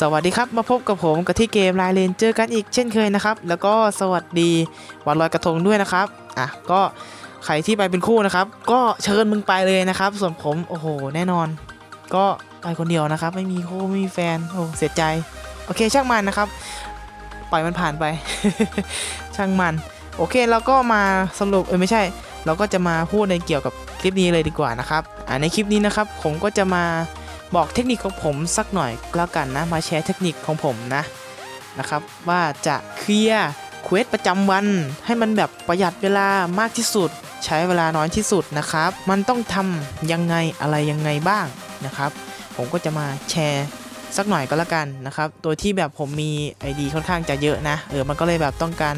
สวัสดีครับ มาพบกับผมกับที่เกมไลน์เลนเจอกันอีกเช่นเคยนะครับ แล้วก็สวัสดีวันลอยกระทงด้วยนะครับอะก็ใครที่ไปเป็นคู่นะครับ ก็เชิญมึงไปเลยนะครับ ส่วนผมโอ้โห แน่นอน ก็ไปคนเดียวนะครับ ไม่มีคู่ไม่มีแฟนโอ้เสียใจ โอเคช่างมันนะครับ ปล่อยมันผ่านไป ช่างมัน โอเคเราก็มาสรุปเออไม่ใช่ เราก็จะมาพูดในเกี่ยวกับคลิปนี้เลยดีกว่านะครับอ่าในคลิปนี้นะครับ ผมก็จะมา บอกเทคนิคของผมสักหน่อยแล้วกันนะ มาแชร์เทคนิคของผมนะนะครับ ว่าจะเคลียร์เควสประจำวัน ให้มันแบบประหยัดเวลามากที่สุด ใช้เวลาน้อยที่สุดนะครับ มันต้องทำยังไงอะไรยังไงบ้างนะครับ ผมก็จะมาแชร์สักหน่อยก็แล้วกันนะครับโดยที่แบบผมมี ID ค่อนข้างจะเยอะนะ เออ มันก็เลยแบบต้องการ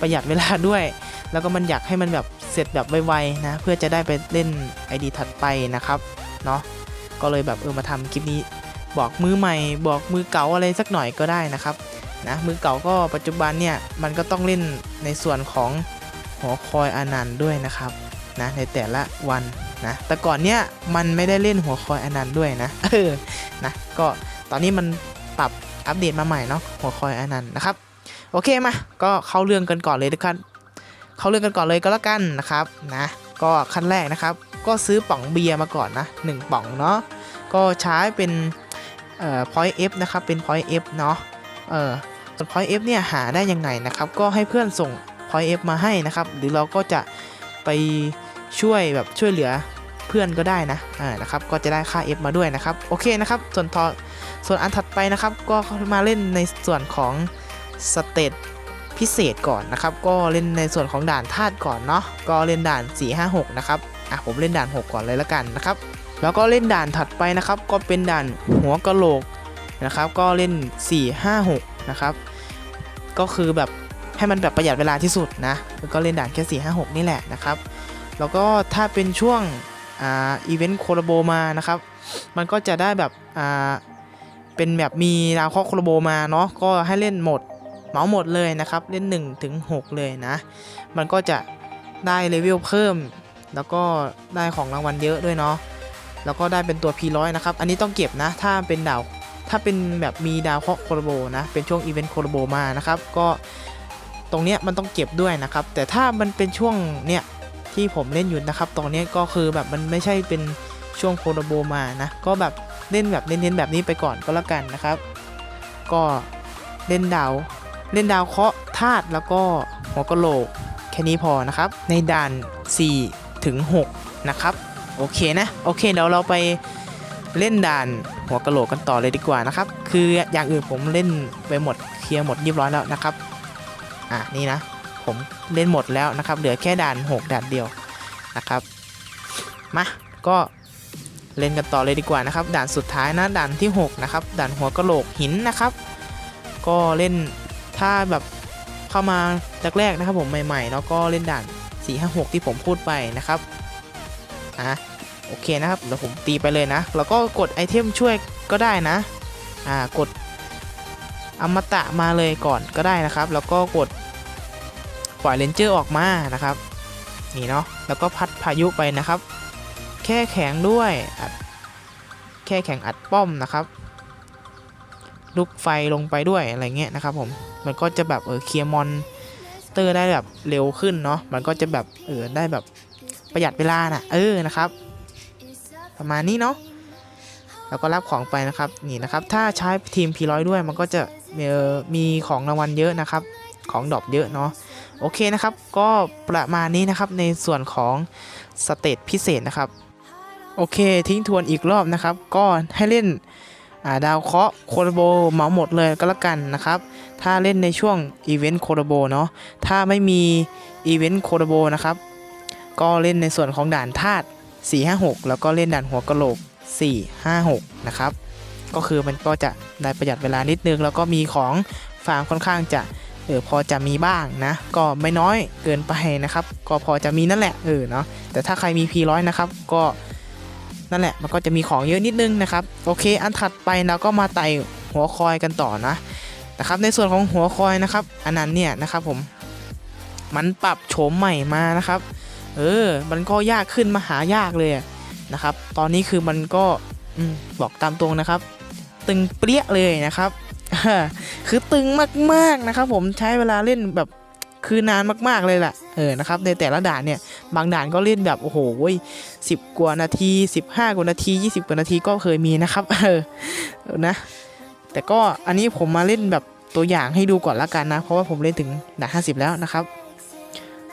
ประหยัดเวลาด้วย แล้วก็มันอยากให้มันแบบเสร็จแบบไวๆนะ เพื่อจะได้ไปเล่น ID ถัดไปนะครับ เนาะ ก็เลยแบบเออมาทำคลิปนี้ บอกมือใหม่ บอกมือเก่าอะไรสักหน่อยก็ได้นะครับนะมือเก่าก็ปัจจุบันเนี่ยมันก็ต้องเล่นในส่วนของหอคอยอนันต์ด้วยนะครับนะในแต่ละวันนะแต่ก่อนเนี่ยมันไม่ได้เล่นหัวคอยอนันต์ด้วยนะเออนะก็ตอนนี้มันปรับอัปเดตมาใหม่เนาะหัวคอยอนันต์นะครับโอเคมาก็เข้าเรื่องกันก่อนเลยนะครับเข้าเรื่องกันก่อนเลยก็แล้วกันนะครับนะ ก็ขั้นแรกนะครับ ก็ซื้อป๋องเบียร์มาก่อนนะ1ป๋องเนาะก็ใช้เป็นเอ่อ point F นะครับเป็น point F เนาะเออส่วน point F เนี่ยหาได้ยังไงนะครับก็ให้เพื่อนส่ง point F มาให้นะครับหรือเราก็จะไปช่วยแบบช่วยเหลือเพื่อนก็ได้นะอ่านะครับก็จะได้ค่า F มาด้วยนะครับโอเคนะครับส่วนทอส่วนอันถัดไปนะครับก็มาเล่นในส่วนของสเตต พิเศษก่อนนะครับ ก็เล่นในส่วนของด่านธาตุก่อนเนาะก็เล่นด่าน 4 5 6 นะครับอะผมเล่นด่าน 6 ก่อนเลยละกันนะครับแล้วก็เล่นด่านถัดไปนะครับ ก็เป็นด่านหัวกะโหลกนะครับ ก็เล่น 4 5 6 นะครับ ก็คือแบบให้มันแบบประหยัดเวลาที่สุดนะก็เล่นด่านแค่ 4 5 6 นี่แหละนะครับ แล้วก็ถ้าเป็นช่วงอ่าอีเวนต์โคลโบมานะครับ มันก็จะได้แบบอ่าเป็นแบบมีดาวเคราะห์โคลโบมาเนาะก็ให้เล่นหมด เหมาหมดเลยนะครับเล่น1ถึง6เลยนะ มันก็จะได้เลเวลเพิ่ม แล้วก็ได้ของรางวัลเยอะด้วยเนาะแล้วก็ได้เป็นตัว P100 นะครับ อันนี้ต้องเก็บนะ ถ้าเป็นดาว ถ้าเป็นแบบมีดาวเคราะห์โคลาโบนะ เป็นช่วงอีเวนต์โคลาโบมานะครับ ก็ตรงเนี้ยมันต้องเก็บด้วยนะครับ แต่ถ้ามันเป็นช่วงเนี้ยที่ผมเล่นอยู่นะครับ ตรงเนี้ยก็คือแบบมันไม่ใช่เป็นช่วงโคลาโบมานะ ก็แบบเล่นแบบเน้นๆแบบนี้ไปก่อนก็แล้วกันนะครับ ก็เล่นดาว เล่นดาวเคราะห์ธาตุแล้วก็หัวกะโหลกแค่นี้พอนะครับ ในด่าน 4 ถึง 6 นะครับ โอเคนะ โอเคเดี๋ยวเราไปเล่นด่านหัวกะโหลกกันต่อเลยดีกว่านะครับ คืออย่างอื่นผมเล่นไปหมดเคลียร์หมดเรียบร้อยแล้วนะครับ อะนี่นะ ผมเล่นหมดแล้วนะครับ เหลือแค่ด่าน 6ด่านเดียวนะครับ มา ก็เล่นกันต่อเลยดีกว่านะครับ ด่านสุดท้ายนะ ด่านที่ 6 นะครับ ด่านหัวกะโหลกหินนะครับ ก็เล่น ถ้าแบบเข้ามาแรกๆนะครับผมใหม่ๆ แล้วก็เล่นด่าน 4 5 6 ที่ผมพูดไปนะครับอะโอเคนะครับเดี๋ยวผมตีไปเลยนะ แล้วก็กดไอเทมช่วยก็ได้นะอ่ากดอมตะมาเลยก่อนก็ได้นะครับ แล้วก็กดปล่อยเลนเจอร์ออกมานะครับนี่เนาะแล้วก็พัดพายุไปนะครับ แค่แข็งด้วยอัดแค่แข็งอัดป้อมนะครับ ลูกไฟลงไปด้วยอะไรเงี้ยนะครับผมมันก็จะแบบเออเคลียร์มอนเตอร์ได้แบบเร็วขึ้นเนาะมันก็จะแบบเออได้แบบประหยัดเวลานะเออนะครับ ประมาณนี้เนาะแล้วก็รับของไปนะครับนี่นะครับ ถ้าใช้ทีม P100 ด้วยมันก็จะมีของรางวัลเยอะนะครับ ของดรอปเยอะเนาะโอเคนะครับ ก็ประมาณนี้นะครับในส่วนของสเตตพิเศษนะครับ โอเคทิ้งทวนอีกรอบนะครับ ก็ให้เล่น ดาวเคราะห์โคโรโบเหมาหมดเลยก็แล้วกันนะครับ ถ้าเล่นในช่วงอีเวนต์โคโรโบเนาะถ้าไม่มีอีเวนต์โคโรโบนะครับ ก็เล่นในส่วนของด่านธาตุ456 แล้วก็เล่นด่านหัวกะโหลก 456 นะครับ ก็คือมันก็จะได้ประหยัดเวลานิดนึง แล้วก็มีของฟาร์มค่อนข้างจะเออพอจะมีบ้างนะ ก็ไม่น้อยเกินไปนะครับ ก็พอจะมีนั่นแหละเออเนาะแต่ถ้าใครมี P100 นะครับก็ นั่นแหละมันก็จะมีของเยอะนิดนึงนะครับโอเค อันถัดไปเราก็มาไต่หัวคอยกันต่อนะนะครับในส่วนของหัวคอยนะครับ อันนั้นเนี่ยนะครับผมมันปรับโฉมใหม่มานะครับ เออ มันก็ยากขึ้นมาหายากเลยนะครับ ตอนนี้คือมันก็อบอกตามตรงนะครับ ตึงเปรี้ยเลยนะครับ คือตึงมากๆนะครับ ผมใช้เวลาเล่นแบบคือนานมากๆเลยล่ะ เออ นะครับ ในแต่ละด่านเนี่ย บางด่านก็เล่นแบบโอ้โหสิบกว่านาที 15 กว่านาที 20 กว่านาทีก็เคยมีนะครับเออนะ แต่ก็อันนี้ผมมาเล่นแบบตัวอย่างให้ดูก่อนละกันนะ เพราะว่าผมเล่นถึงด่าน 50 แล้วนะครับ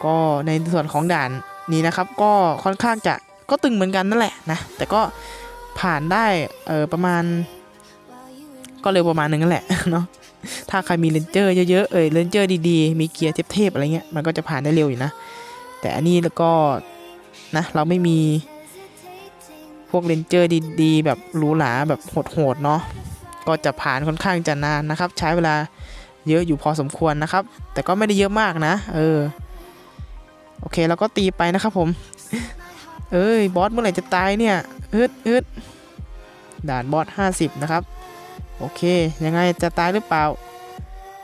ก็ในส่วนของด่านนี้นะครับ ก็ค่อนข้างจะก็ตึงเหมือนกันนั่นแหละนะ แต่ก็ผ่านได้เออประมาณ ก็เร็วประมาณนึงนั่นแหละเนาะถ้าใครมีเลนเจอร์เยอะๆเอยเลนเจอร์ดีๆ มีเกียร์เทพๆอะไรเงี้ยมันก็จะผ่านได้เร็วอยู่นะ แต่อันนี้แล้วก็นะเราไม่มีพวกเลนเจอร์ดีๆ แบบหรูหราแบบโหดๆเนาะก็จะผ่านค่อนข้างจะนานนะครับ ใช้เวลาเยอะอยู่พอสมควรนะครับ แต่ก็ไม่ได้เยอะมากนะ เออ โอเคแล้วก็ตีไปนะครับผม เอ้ย บอสเมื่อไหร่จะตายเนี่ยอึดอึดด่านบอส50 นะครับ โอเค ยังไงจะตายหรือเปล่า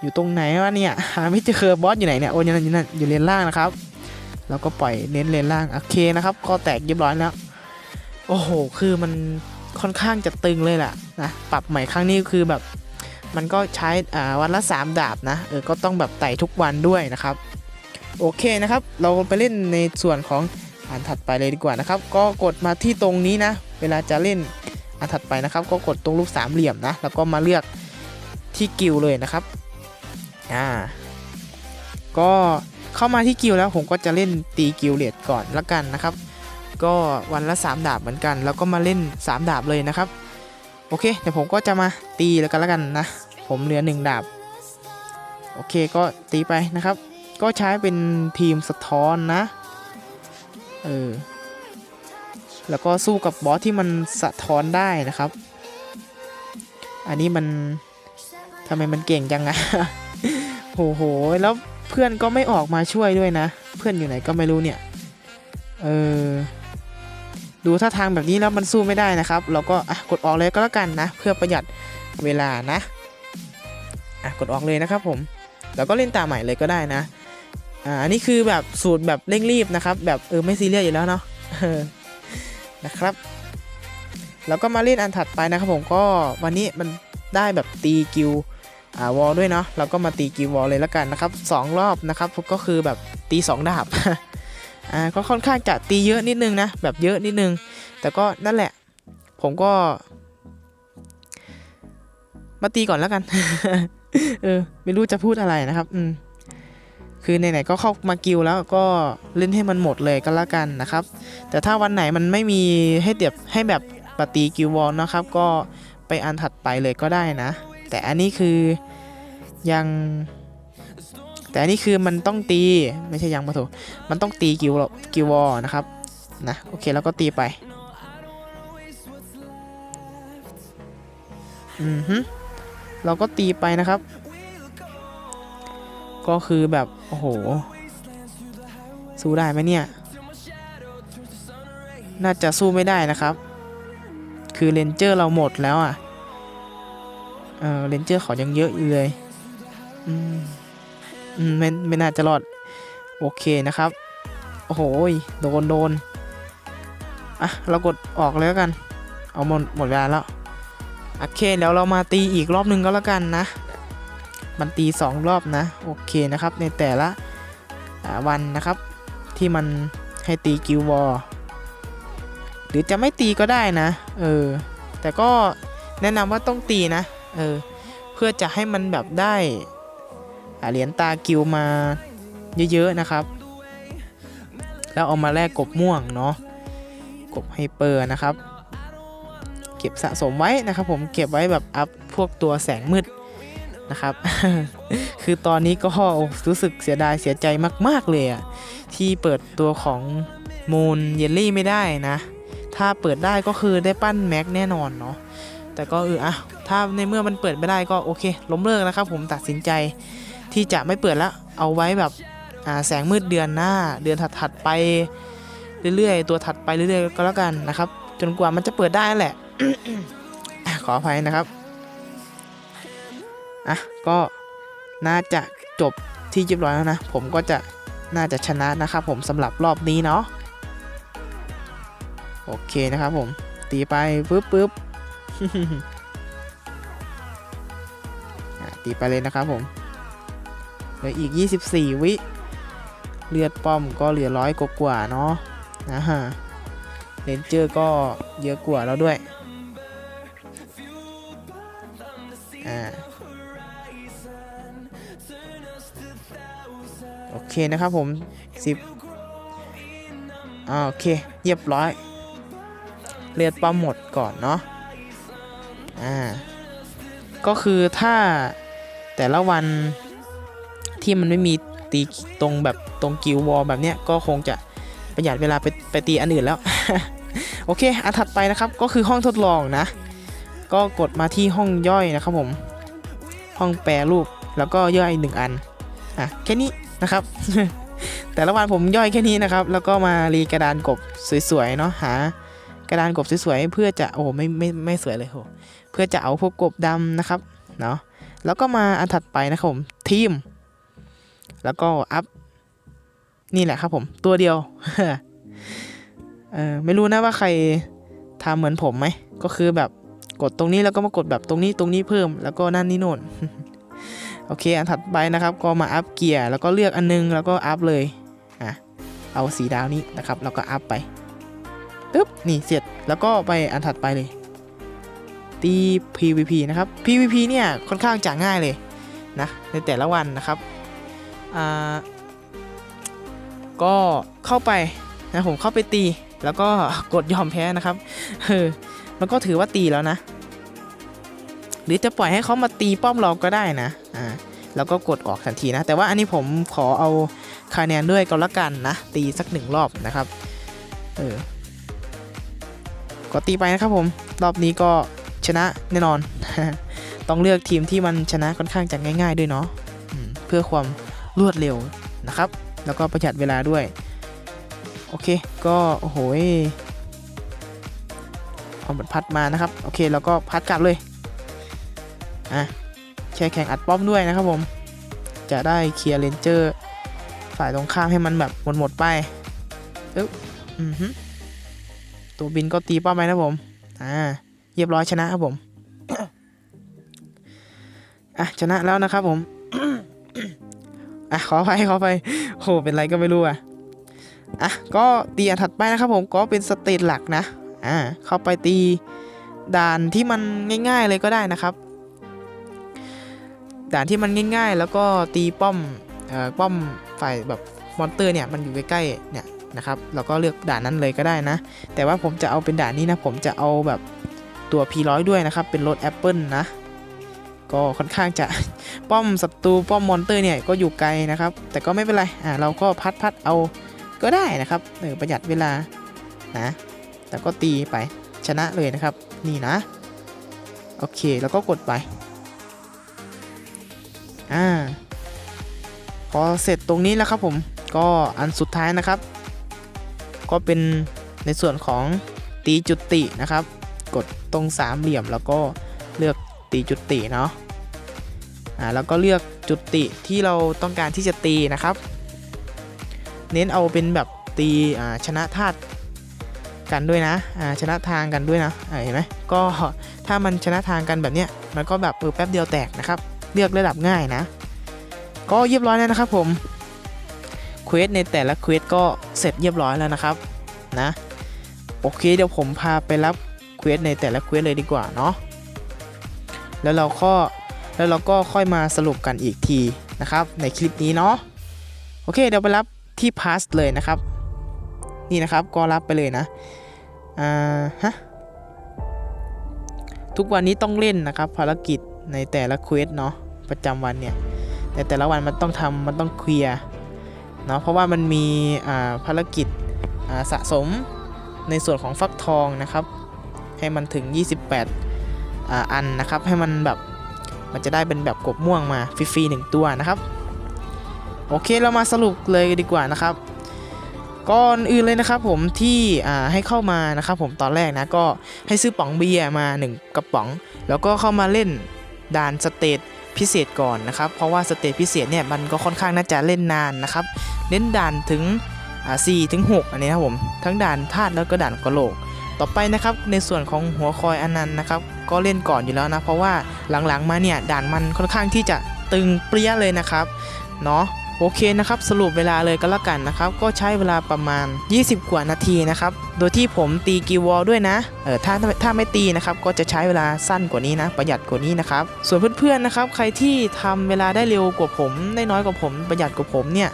อยู่ตรงไหนวะเนี่ย หาไม่เจอบอสอยู่ไหนเนี่ย โอ้ยนั่นอยู่นั่นอยู่เลนล่างนะครับ แล้วก็ปล่อยเน้นเลนล่างโอเคนะครับก็แตกเรียบร้อยแล้ว โอ้โห คือมันค่อนข้างจะตึงเลยแหละนะปรับใหม่ครั้งนี้คือแบบ มันก็ใช้อ่าวันละ 3 ดาบนะเออก็ต้องแบบไต่ทุกวันด้วยนะครับ โอเคนะครับ เราไปเล่นในส่วนของอันถัดไปเลยดีกว่านะครับ ก็กดมาที่ตรงนี้นะ เวลาจะเล่นอันถัดไปนะครับ ก็กดตรงรูปสามเหลี่ยมนะ แล้วก็มาเลือกที่กิลเลยนะครับ อ่า ก็ เข้ามาที่กิลแล้วผมก็จะเล่นตีกิลเลดก่อนละกันนะครับ ก็วันละ 3 ดาบเหมือนกัน แล้วก็มาเล่น 3 ดาบเลยนะครับ โอเคเดี๋ยวผมก็จะมาตีแล้วกันละกันนะ ผมเหลือ 1 ดาบ โอเคก็ตีไปนะครับ ก็ใช้เป็นทีมสะท้อนนะ เออ แล้วก็สู้กับบอสที่มันสะท้อนได้นะครับ อันนี้มันทำไมมันเก่งจังอะโหโหแล้ว เพื่อนก็ไม่ออกมาช่วยด้วยนะ เพื่อนอยู่ไหนก็ไม่รู้เนี่ย เออ ดูท่าทางแบบนี้แล้วมันสู้ไม่ได้นะครับ เราก็กดออกเลยก็แล้วกันนะ เพื่อประหยัดเวลานะ อะ กดออกเลยนะครับผม แล้วก็เล่นตาใหม่เลยก็ได้นะ อ่า อันนี้คือแบบสูตรแบบเร่งรีบนะครับ แบบเออไม่ซีเรียสอยู่แล้วเนาะนะครับ แล้วก็มาเล่นอันถัดไปนะครับผมก็วันนี้มันได้แบบตีกิว อ่าวอลด้วยเนาะเราก็มาตีกิววอลเลยแล้วกันนะครับสองรอบนะครับก็คือแบบตีสองดาบอ่าก็ค่อนข้างจะตีเยอะนิดนึงนะแบบเยอะนิดนึง แต่ก็นั่นแหละ ผมก็ มาตีก่อนแล้วกัน เออ ไม่รู้จะพูดอะไรนะครับ อืมคือไหนๆก็เข้ามากิวแล้วก็เล่นให้มันหมดเลยก็แล้วกันนะครับ แต่ถ้าวันไหนมันไม่มีให้เดียบให้แบบปฏิกิววอลนะครับ ก็ไปอันถัดไปเลยก็ได้นะ แต่อันนี้คือยัง แต่อันนี้คือมันต้องตีไม่ใช่ยังมาถูกมันต้องตีกิวกิวอลนะครับนะโอเคแล้วก็ตีไปอือฮึเราก็ตีไปนะครับ ก็คือแบบ โอ้โห สู้ได้ไหมเนี่ย น่าจะสู้ไม่ได้นะครับ คือเลนเจอร์เราหมดแล้วอะ เออเลนเจอร์เขายังเยอะอยู่เลย อืม อืม ไม่ ไม่น่าจะรอด โอเคนะครับ โอ้โห โดนโดน อะ เรากดออกเลยแล้วกัน เอาหมดหมดเวลาแล้ว โอเค แล้วเรามาตีอีกรอบหนึ่งก็แล้วกันนะ มันตีสองรอบนะ โอเคนะครับ ในแต่ละวันนะครับ ที่มันให้ตีกิววอลหรือจะไม่ตีก็ได้นะ เออ แต่ก็แนะนำว่าต้องตีนะ เออ เพื่อจะให้มันแบบได้เหรียญตากิวมาเยอะๆนะครับ แล้วเอามาแลกกบม่วงเนาะ กบไฮเปอร์นะครับ เก็บสะสมไว้นะครับ ผมเก็บไว้แบบอัพพวกตัวแสงมืดนะครับ คือตอนนี้ก็รู้สึกเสียดายเสียใจมากๆเลยอะที่เปิดตัวของมูนเยลลี่ไม่ได้นะ ถ้าเปิดได้ก็คือได้ปั้นแม็กแน่นอนเนาะ แต่ก็เอออะถ้าในเมื่อมันเปิดไม่ได้ก็โอเค ล้มเลิกนะครับผมตัดสินใจที่จะไม่เปิดแล้วเอาไว้แบบแสงมืดเดือนหน้า เดือนถัดๆไปเรื่อยๆ ตัวถัดไปเรื่อยๆก็แล้วกันนะครับ จนกว่ามันจะเปิดได้แหละ ขออภัยนะครับอะก็น่าจะจบที่เรียบร้อยแล้วนะ ผมก็จะน่าจะชนะนะครับผมสำหรับรอบนี้เนาะโอเคนะครับผมตีไปปึ๊บปึ๊บ ตีไปเลยนะครับผมเหลืออีก 24 วิเลือดป้อมก็เหลือร้อยกว่าเนาะนะฮะเลนเจอร์ก็เยอะกว่าแล้วด้วยอ่าโอเคนะครับผม 10อ่าโอเคเรียบร้อย เลือดป้อมหมดก่อนเนาะ อ่าก็คือถ้าแต่ละวันที่มันไม่มีตีตรงแบบตรงกิววอลแบบเนี้ยก็คงจะประหยัดเวลาไปไปตีอันอื่นแล้ว โอเคอันถัดไปนะครับก็คือห้องทดลองนะ ก็กดมาที่ห้องย่อยนะครับผม ห้องแปรรูปแล้วก็ย่อยหนึ่งอันอะแค่นี้นะครับ แต่ละวันผมย่อยแค่นี้นะครับ แล้วก็มารีกระดานกบสวยๆเนาะหากระดานกบสวยๆเพื่อจะโอ้ไม่ไม่ไม่สวยเลยโห เพื่อจะเอาพวกกบดำนะครับเนาะแล้วก็มาอันถัดไปนะครับผมทีม แล้วก็อัพนี่แหละครับผมตัวเดียวเออไม่รู้นะว่าใครทำเหมือนผมไหมก็คือแบบกดตรงนี้แล้วก็มากดแบบตรงนี้ตรงนี้เพิ่ม แล้วก็นั่นนี่โน่นโอเค อันถัดไปนะครับ ก็มาอัพเกียร์แล้วก็เลือกอันนึงแล้วก็อัพเลยอะเอาสีดาวนี้นะครับ แล้วก็อัพไปปึ๊บนี่เสร็จแล้วก็ไปอันถัดไปเลย ตี PVP นะครับ PVP เนี่ยค่อนข้างจะง่ายเลยนะในแต่ละวันนะครับก็เข้าไปนะผมเข้าไปตีแล้วก็กดยอมแพ้นะครับเออมันก็ถือว่าตีแล้วนะ หรือจะปล่อยให้เขามาตีป้อมเราก็ได้นะอ่าแล้วก็กดออกทันทีนะ แต่ว่าอันนี้ผมขอเอาคะแนนด้วยก็แล้วกันนะ ตีสักหนึ่งรอบนะครับ เออก็ตีไปนะครับผม รอบนี้ก็ ชนะแน่นอน ต้องเลือกทีมที่มันชนะค่อนข้างจะง่าย ๆ ด้วยเนาะเพื่อความรวดเร็วนะครับ แล้วก็ประหยัดเวลาด้วย โอเค ก็โอ้โหเอาบัตรพัดมานะครับ โอเค แล้วก็พัดกลับเลย อะแช่แข่งอัดป้อมด้วยนะครับผม จะได้เคลียร์เลนเจอร์ฝ่ายตรงข้ามให้มันแบบหมดๆไปอึ๊บอือฮึตัวบินก็ตีป้อมไปนะผม อ่า เรียบร้อยชนะครับผมอะชนะแล้วนะครับผมอะขอไปขอไปโหเป็นไรก็ไม่รู้อะอะก็ตีอันถัดไปนะครับผมก็เป็นสเตจหลักนะอ่าเข้าไปตีด่านที่มันง่าย ๆเลยก็ได้นะครับ ด่านที่มันง่าย ๆ แล้วก็ตีป้อมเอ่อป้อมฝ่ายแบบมอนเตอร์เนี่ยมันอยู่ใกล้ๆเนี่ยนะครับเราก็เลือกด่านนั้นเลยก็ได้นะ แต่ว่าผมจะเอาเป็นด่านนี้นะผมจะเอาแบบ ตัว P100 ด้วยนะครับ เป็นรถ Apple นะ ก็ค่อนข้างจะป้อมศัตรูป้อมมอนเตอร์เนี่ยก็อยู่ไกลนะครับ แต่ก็ไม่เป็นไรอ่าเราก็พัดพัดเอาก็ได้นะครับเออประหยัดเวลานะ แต่ก็ตีไปชนะเลยนะครับ นี่นะ โอเคแล้วก็กดไปอ่าพอเสร็จตรงนี้แล้วครับผมก็อันสุดท้ายนะครับ ก็เป็นในส่วนของตีจุตินะครับ กดตรงสามเหลี่ยมแล้วก็เลือกตีจุดติเนาะอ่าแล้วก็เลือกจุดติที่เราต้องการที่จะตีนะครับ เน้นเอาเป็นแบบตีอ่าชนะธาตุกันด้วยนะอ่าชนะทางกันด้วยนะเห็นไหมก็ถ้ามันชนะทางกันแบบเนี้ยมันก็แบบเออแป๊บเดียวแตกนะครับ เลือกระดับง่ายนะ ก็เรียบร้อยแล้วนะครับผมเควสในแต่ละเควสก็เสร็จเรียบร้อยแล้วนะครับนะโอเคเดี๋ยวผมพาไปรับ เควสในแต่ละเควสเลยดีกว่าเนาะแล้วเราก็แล้วเราก็ค่อยมาสรุปกันอีกทีนะครับ ในคลิปนี้เนาะโอเคเดี๋ยวไปรับที่พาสเลยนะครับ นี่นะครับก็รับไปเลยนะอ่าฮะทุกวันนี้ต้องเล่นนะครับ ภารกิจในแต่ละเควสเนาะประจำวันเนี่ยแต่แต่ละวันมันต้องทำมันต้องเคลียร์เนาะเพราะว่ามันมีอ่าภารกิจอ่าสะสมในส่วนของฟักทองนะครับ ให้มันถึง 28 อันนะครับ ให้มันแบบมันจะได้เป็นแบบกบม่วงมาฟรีๆหนึ่งตัวนะครับ โอเคเรามาสรุปเลยดีกว่านะครับก่อนอื่นเลยนะครับผมที่ให้เข้ามานะครับผมตอนแรกนะก็ให้ซื้อป๋องเบียร์มา 1 กระป๋อง แล้วก็เข้ามาเล่นด่านสเตจพิเศษก่อนนะครับ เพราะว่าสเตจพิเศษเนี่ยมันก็ค่อนข้างน่าจะเล่นนานนะครับเล่นด่านถึงอ่า4ถึง6อันนี้นะครับผมทั้งด่านธาตุแล้วก็ด่านกระโหลก ต่อไปนะครับในส่วนของหัวคอยอนันต์นะครับก็เล่นก่อนอยู่แล้วนะเพราะว่าหลังๆมาเนี่ยด่านมันค่อนข้างที่จะตึงเปรี้ยเลยนะครับเนาะโอเคนะครับสรุปเวลาเลยก็แล้วกันนะครับก็ใช้เวลาประมาณ 20 กว่านาทีนะครับโดยที่ผมตีกีวอลด้วยนะเออถ้าถ้าไม่ตีนะครับก็จะใช้เวลาสั้นกว่านี้นะ ประหยัดกว่านี้นะครับส่วนเพื่อนๆนะครับใครที่ทำเวลาได้เร็วกว่าผมได้น้อยกว่าผมประหยัดกว่าผมเนี่ย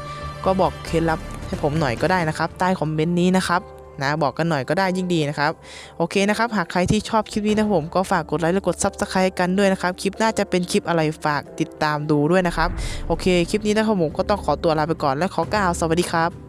ก็บอกเคล็ดลับให้ผมหน่อยก็ได้นะครับ ใต้คอมเมนต์นี้นะครับ นะบอกกันหน่อยก็ได้ยิ่งดีนะครับ โอเคนะครับ หากใครที่ชอบคลิปนี้นะผมก็ฝากกดไลค์และกด Subscribe กันด้วยนะครับ คลิปหน้าจะเป็นคลิปอะไรฝากติดตามดูด้วยนะครับ โอเค คลิปนี้นะครับผมก็ต้องขอตัวลาไปก่อนและขอกล่าวสวัสดีครับ